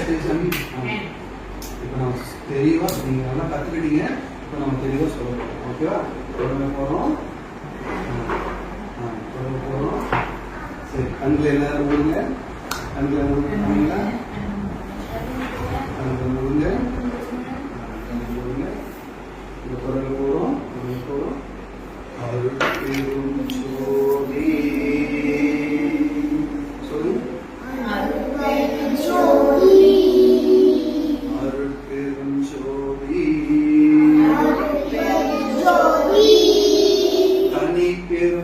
இப்போ நம்ம தெளிவாக நீங்கள் நல்லா கற்றுக்கிட்டீங்க இப்போ நம்ம தெளிவாக சொல்ல ஓகேவா? தொடங்க போகிறோம் தொடங்க போகிறோம் சரி கண்ணில் எல்லாரும் மூடுங்க. கண்ணில் மூடுங்க. கண்ணில்.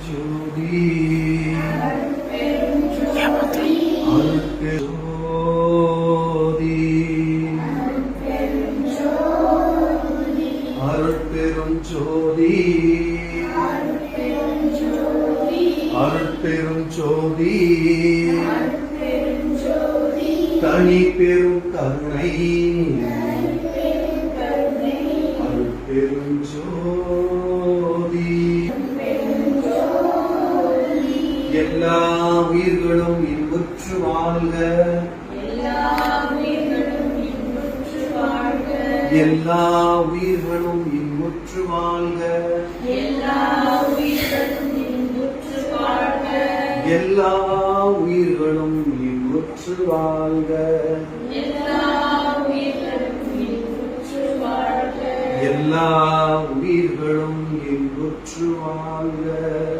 പെരുംജ്യോതി അരുൾപ്പെരുംജ്യോതി അരുൾപ്പെരുംജ്യോതി തനി പെരും കരുണൈ. അരുൾപ്പെരുംജ്യോതി எல்லா உயிர்களும் இன்புற்று வாழ்க. எல்லா உயிர்களும் இன்புற்று வாழ்க. எல்லா உயிர்களும் இன்புற்று வாழ்க. எல்லா உயிர்களும் இன்புற்று வாழ்க.